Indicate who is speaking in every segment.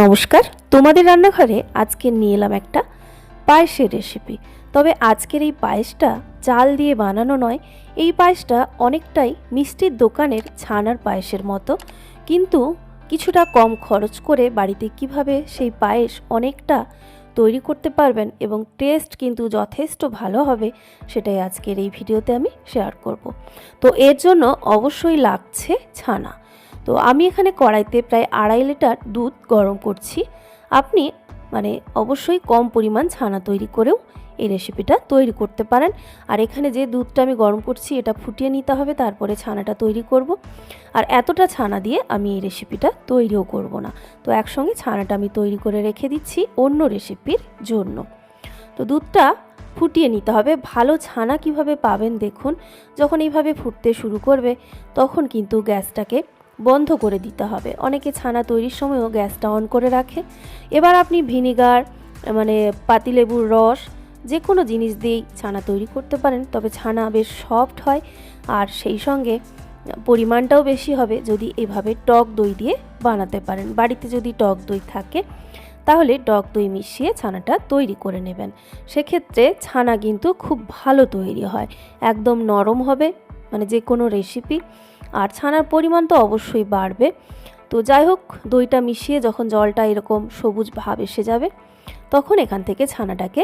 Speaker 1: নমস্কার, তোমাদের রান্নাঘরে আজকে নিয়ে এলাম একটা পায়েসের রেসিপি তবে আজকের এই পায়েসটা চাল দিয়ে বানানো নয়, এই পায়েসটা অনেকটাই মিষ্টির দোকানের ছানার পায়েসের মতো। কিন্তু কিছুটা কম খরচ করে বাড়িতে কীভাবে সেই পায়েস অনেকটা তৈরি করতে পারবেন এবং টেস্ট কিন্তু যথেষ্ট ভালো হবে, সেটাই আজকের এই ভিডিওতে আমি শেয়ার করব। তো এর জন্য অবশ্যই লাগছে ছানা। তো আমি এখানে কড়াইতে প্রায় আড়াই লিটার দুধ গরম করছি। আপনি মানে অবশ্যই কম পরিমাণ ছানা তৈরি করেও এই রেসিপিটা তৈরি করতে পারেন। আর এখানে যে দুধটা আমি গরম করছি এটা ফুটিয়ে নিতে হবে, তারপরে ছানাটা তৈরি করব। আর এতটা ছানা দিয়ে আমি এই রেসিপিটা তৈরিও করব না। তো একসঙ্গে ছানাটা আমি তৈরি করে রেখে দিচ্ছি অন্য রেসিপির জন্য। তো দুধটা ফুটিয়ে নিতে হবে। ভালো ছানা কীভাবে পাবেন দেখুন। যখন এইভাবে ফুটতে শুরু করবে, তখন কিন্তু গ্যাসটাকে বন্ধ করে দিতে হবে। অনেকে ছানা তৈরির সময়ও গ্যাসটা অন করে রাখে। এবার আপনি ভিনিগার মানে পাতিলেবুর রস যে কোনো জিনিস দিয়েই ছানা তৈরি করতে পারেন। তবে ছানা বেশ সফট হয় আর সেই সঙ্গে পরিমাণটাও বেশি হবে যদি এভাবে টক দই দিয়ে বানাতে পারেন। বাড়িতে যদি টক দই থাকে, তাহলে টক দই মিশিয়ে ছানাটা তৈরি করে নেবেন। সেক্ষেত্রে ছানা কিন্তু খুব ভালো তৈরি হয়। একদম নরম হবে মানে যে কোনো রেসিপি আর ছানার পরিমাণ তো অবশ্যই বাড়বে। তো যাই হোক, দইটা মিশিয়ে যখন জলটা এরকম সবুজ ভাব এসে যাবে, তখন এখান থেকে ছানাটাকে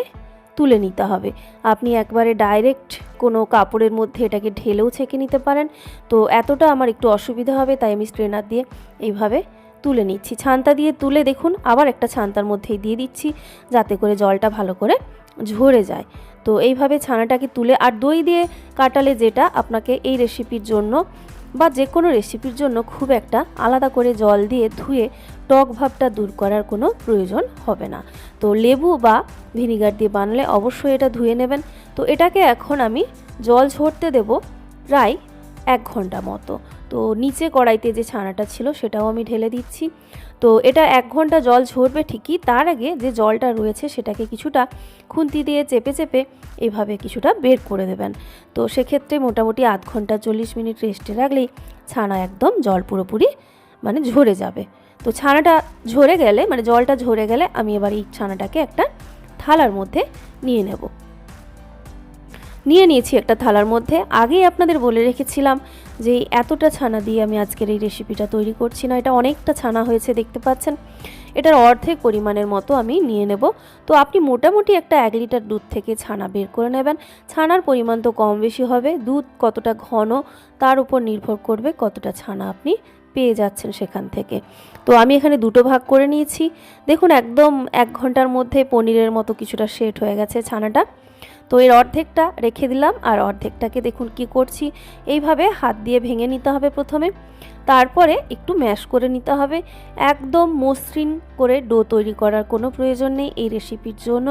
Speaker 1: তুলে নিতে হবে। আপনি একবারে ডাইরেক্ট কোনো কাপড়ের মধ্যে এটাকে ঢেলেও ছেঁকে নিতে পারেন। তো এতটা আমার একটু অসুবিধা হবে, তাই আমি স্ট্রেনার দিয়ে এইভাবে তুলে নিচ্ছি। ছানটা দিয়ে তুলে দেখুন, আবার একটা ছানতার মধ্যেই দিয়ে দিচ্ছি, যাতে করে জলটা ভালো করে ঝরে যায়। তো এইভাবে ছানাটাকে তুলে, আর দই দিয়ে কাটালে যেটা, আপনাকে এই রেসিপির জন্য বা যে কোনো রেসিপির জন্য খুব একটা আলাদা করে জল দিয়ে ধুয়ে টক ভাবটা দূর করার কোনো প্রয়োজন হবে না। তো লেবু বা ভিনিগার দিয়ে বানালে অবশ্যই এটা ধুয়ে নেবেন। তো এটাকে এখন আমি জল ঝরতে দেব প্রায় এক ঘণ্টা মতো। তো নিচে কড়াইতে যে ছানাটা ছিল সেটাও আমি ঢেলে দিচ্ছি। তো এটা এক ঘণ্টা জল ঝরবে ঠিকই, তার আগে যে জলটা রয়েছে সেটাকে কিছুটা খুন্তি দিয়ে চেপে চেপে এভাবে কিছুটা বের করে দেবেন। তো সেক্ষেত্রে মোটামুটি আধ ঘণ্টা চল্লিশ মিনিট রেস্টে রাখলেই ছানা একদম জল পুরোপুরি মানে ঝরে যাবে। তো ছানাটা ঝরে গেলে মানে জলটা ঝরে গেলে আমি এবার এই ছানাটাকে একটা থালার মধ্যে নিয়ে নেব। নিয়ে নিয়েছি একটা থালার মধ্যে। আগেই আপনাদের বলে রেখেছিলাম যে এতটা ছানা দিয়ে আমি আজকের এই রেসিপিটা তৈরি করছি না। এটা অনেকটা ছানা হয়েছে, দেখতে পাচ্ছেন? এটার অর্ধেক পরিমাণের মতো আমি নিয়ে নেব। তো আপনি মোটামুটি একটা এক লিটার দুধ থেকে ছানা বের করে নেবেন। ছানার পরিমাণ তো কম বেশি হবে। দুধ কতটা ঘন, তার উপর নির্ভর করবে কতটা ছানা আপনি পেয়ে যাচ্ছেন সেখান থেকে। তো আমি এখানে দুটো ভাগ করে নিয়েছি। দেখুন, একদম এক ঘণ্টার মধ্যে পনিরের মতো কিছুটা সেট হয়ে গেছে ছানাটা। তো এর অর্ধেকটা রেখে দিলাম আর অর্ধেকটাকে দেখুন কি করছি। এইভাবে হাত দিয়ে ভেঙে নিতে হবে প্রথমে। তারপরে একটু ম্যাশ করে নিতে হবে। একদম মসৃণ করে ডো তৈরি করার কোনো প্রয়োজন নেই এই রেসিপির জন্য।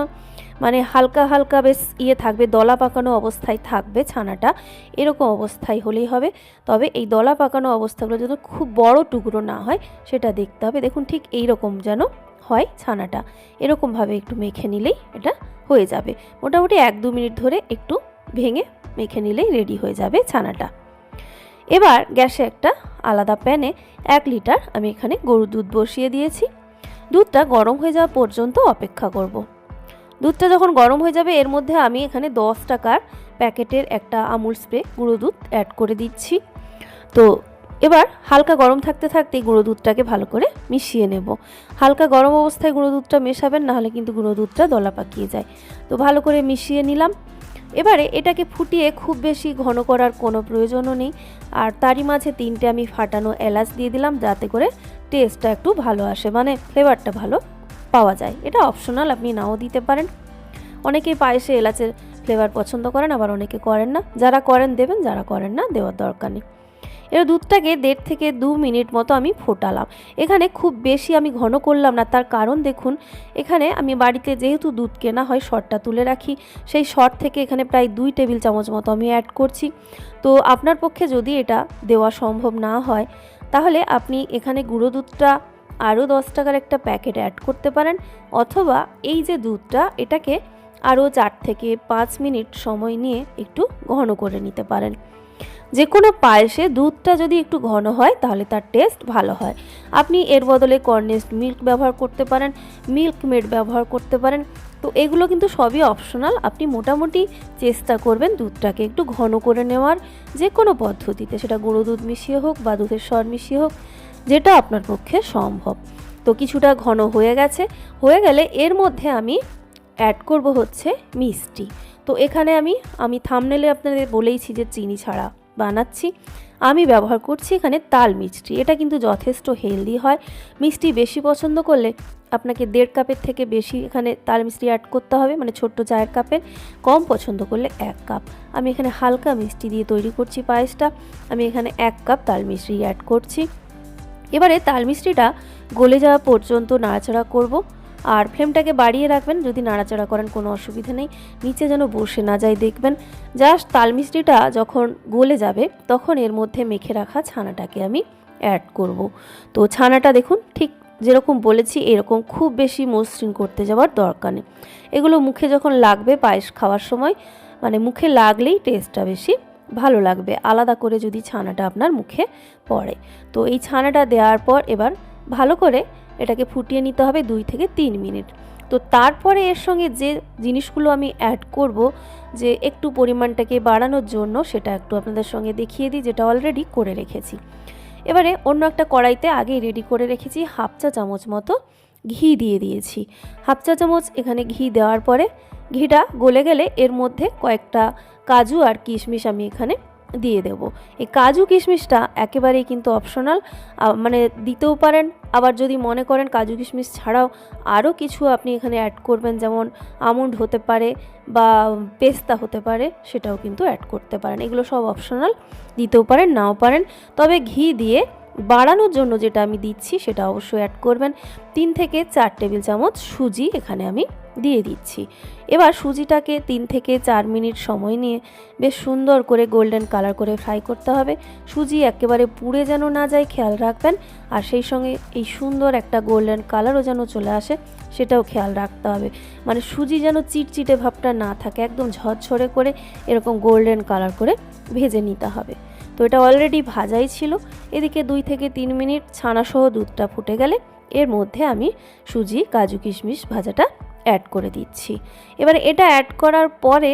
Speaker 1: মানে হালকা হালকা বেশ ইয়ে থাকবে, দলা পাকানো অবস্থায় থাকবে ছানাটা। এরকম অবস্থায় হলেই হবে। তবে এই দলা পাকানো অবস্থাগুলো যেন খুব বড় টুকরো না হয়, সেটা দেখতে হবে। দেখুন ঠিক এই রকম যেন হয় ছানাটা। এরকমভাবে একটু মেখে নিলেই এটা হয়ে যাবে। মোটামুটি এক দু মিনিট ধরে একটু ভেঙে মেখে নিলেই রেডি হয়ে যাবে ছানাটা। এবার গ্যাসে একটা আলাদা প্যানে এক লিটার আমি এখানে গরুর দুধ বসিয়ে দিয়েছি। দুধটা গরম হয়ে যাওয়া পর্যন্ত অপেক্ষা করব। দুধটা যখন গরম হয়ে যাবে, এর মধ্যে আমি এখানে দশ টাকার প্যাকেটের একটা আমুল স্প্রে গুঁড়ো দুধ অ্যাড করে দিচ্ছি। তো এবার হালকা গরম থাকতে থাকতেই গুঁড়ো দুধটাকে ভালো করে মিশিয়ে নেব। হালকা গরম অবস্থায় গুঁড়ো দুধটা মেশাবেন নাহলে কিন্তু গুঁড়ো দুধটা দলা পাকিয়ে যায়। তো ভালো করে মিশিয়ে নিলাম। এবারে এটাকে ফুটিয়ে খুব বেশি ঘন করার কোনো প্রয়োজনও নেই। আর তারই মাঝে তিনটে আমি ফাটানো এলাচ দিয়ে দিলাম, যাতে করে টেস্টটা একটু ভালো আসে মানে ফ্লেভারটা ভালো পাওয়া যায়। এটা অপশনাল আপনি নাও দিতে পারেন। অনেকেই পায়েসে এলাচের ফ্লেভার পছন্দ করেন, আবার অনেকে করেন না। যারা করেন দেবেন, যারা করেন না, দেওয়ার দরকার নেই। এর দুধটাকে দেড় থেকে দু মিনিট মতো আমি ফোটালাম। এখানে খুব বেশি আমি ঘন করলাম না, তার কারণ দেখুন, এখানে আমি বাড়িতে যেহেতু দুধ কেনা হয়, শটটা তুলে রাখি। সেই শট থেকে এখানে প্রায় দুই টেবিল চামচ মতো আমি অ্যাড করছি। তো আপনার পক্ষে যদি এটা দেওয়া সম্ভব না হয়, তাহলে আপনি এখানে গুঁড়ো দুধটা আরও দশ টাকার একটা প্যাকেট অ্যাড করতে পারেন, অথবা এই যে দুধটা, এটাকে আরও চার থেকে পাঁচ মিনিট সময় নিয়ে একটু ঘন করে নিতে পারেন। যে কোনো পায়েসে দুধটা যদি একটু ঘন হয়, তাহলে তার টেস্ট ভালো হয়। আপনি এর বদলে কর্নেস্ট মিল্ক ব্যবহার করতে পারেন মিল্ক মেড ব্যবহার করতে পারেন। তো এগুলো কিন্তু সবই অপশনাল আপনি মোটামুটি চেষ্টা করবেন দুধটাকে একটু ঘন করে নেওয়ার। যে কোনো পদ্ধতিতে, সেটা গুঁড়ো দুধ মিশিয়ে হোক বা দুধের স্বর মিশিয়ে হোক, যেটা আপনার পক্ষে সম্ভব। তো কিছুটা ঘন হয়ে গেছে। হয়ে গেলে এর মধ্যে আমি অ্যাড করব হচ্ছে মিষ্টি। তো এখানে আমি আমি থামনেলে আপনাদের বলেইছি যে চিনি ছাড়া বানাচ্ছি। আমি ব্যবহার করছি এখানে তাল মিষ্টি। এটা কিন্তু যথেষ্ট হেলদি হয়। মিষ্টি বেশি পছন্দ করলে আপনাকে দেড় কাপের থেকে বেশি এখানে তাল মিষ্টি অ্যাড করতে হবে মানে ছোট্ট চায়ের কাপের। কম পছন্দ করলে এক কাপ। আমি এখানে হালকা মিষ্টি দিয়ে তৈরি করছি পায়েসটা। আমি এখানে এক কাপ তাল মিষ্টি অ্যাড করছি। এবারে তাল মিষ্টিটা গলে যাওয়া পর্যন্ত নাড়াচাড়া করব। আর ফ্লেমটাকে বাড়িয়ে রাখবেন। যদি নাড়াচাড়া করেন, কোনো অসুবিধা নেই। নিচে যেন বসে না যায়, দেখবেন। জাস্ট তাল মিষ্টিটা যখন গলে যাবে, তখন এর মধ্যে মেখে রাখা ছানাটাকে আমি অ্যাড করব। তো ছানাটা দেখুন, ঠিক যেরকম বলেছি, এরকম খুব বেশি মসৃণ করতে যাওয়ার দরকার নেই। এগুলো মুখে যখন লাগবে পায়েস খাওয়ার সময় মানে মুখে লাগলেই টেস্টটা বেশি ভালো লাগবে। আলাদা করে যদি ছানাটা আপনার মুখে পড়ে। তো এই ছানাটা দেওয়ার পর এবার ভালো করে এটাকে ফুটিয়ে নিতে হবে দুই থেকে তিন মিনিট। তো তারপরে এর সঙ্গে যে জিনিসগুলো আমি অ্যাড করব, যে একটু পরিমাণটাকে বাড়ানোর জন্য সেটা একটু আপনাদের সঙ্গে দেখিয়ে দিই, যেটা অলরেডি করে রেখেছি। এবারে অন্য একটা কড়াইতে আগেই রেডি করে রেখেছি হাফ চা চামচ মতো ঘি দিয়ে দিয়েছি। হাফ চা চামচ এখানে ঘি দেওয়ার পরে ঘিটা গলে গেলে এর মধ্যে কয়েকটা কাজু আর কিশমিশ আমি এখানে দিয়ে দেব। এই কাজু কিশমিশটা একেবারেই কিন্তু অপশনাল মানে দিতেও পারেন। আবার যদি মনে করেন কাজু কিশমিশ ছাড়াও আরও কিছু আপনি এখানে অ্যাড করবেন, যেমন আমন্ড হতে পারে বা পেস্তা হতে পারে, সেটাও কিন্তু অ্যাড করতে পারেন। এগুলো সব অপশনাল দিতেও পারেন, নাও পারেন। তবে ঘি দিয়ে বাড়ানোর জন্য যেটা আমি দিচ্ছি, সেটা অবশ্যই অ্যাড করবেন। তিন থেকে চার টেবিল চামচ সুজি এখানে আমি দিয়ে দিচ্ছি। এবার সুজিটাকে তিন থেকে চার মিনিট সময় নিয়ে বেশ সুন্দর করে গোল্ডেন কালার করে ফ্রাই করতে হবে। সুজি একেবারে পুড়ে যেন না যায়, খেয়াল রাখবেন। আর সেই সঙ্গে এই সুন্দর একটা গোল্ডেন কালারও যেন চলে আসে, সেটাও খেয়াল রাখতে হবে। মানে সুজি যেন চিটচিটে ভাবটা না থাকে, একদম ঝরঝরে করে এরকম গোল্ডেন কালার করে ভেজে নিতে হবে। তো এটা অলরেডি ভাজাই ছিল। এদিকে দুই থেকে তিন মিনিট ছানাসহ দুধটা ফুটে গেলে এর মধ্যে আমি সুজি, কাজু কিশমিশ ভাজাটা অ্যাড করে দিচ্ছি। এবার এটা অ্যাড করার পরে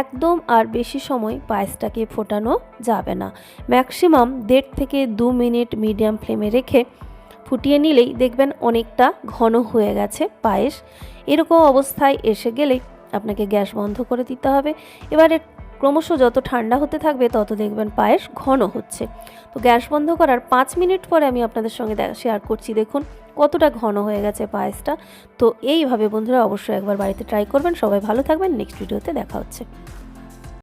Speaker 1: একদম আর বেশি সময় পায়েসটাকে ফোটানো যাবে না। ম্যাক্সিমাম দেড় থেকে দু মিনিট মিডিয়াম ফ্লেমে রেখে ফুটিয়ে নিলেই দেখবেন অনেকটা ঘন হয়ে গেছে পায়েস। এরকম অবস্থায় এসে গেলেই আপনাকে গ্যাস বন্ধ করে দিতে হবে। এবারে ক্রমশ যত ঠান্ডা হতে থাকবে, তত দেখবেন পায়েস ঘন হচ্ছে। তো গ্যাস বন্ধ করার পাঁচ মিনিট পরে আমি আপনাদের সঙ্গে শেয়ার করছি। দেখুন কতটা ঘন হয়ে গেছে পায়েসটা। তো এইভাবে বন্ধুরা অবশ্যই একবার বাড়িতে ট্রাই করবেন। সবাই ভালো থাকবেন। নেক্সট ভিডিওতে দেখা হচ্ছে।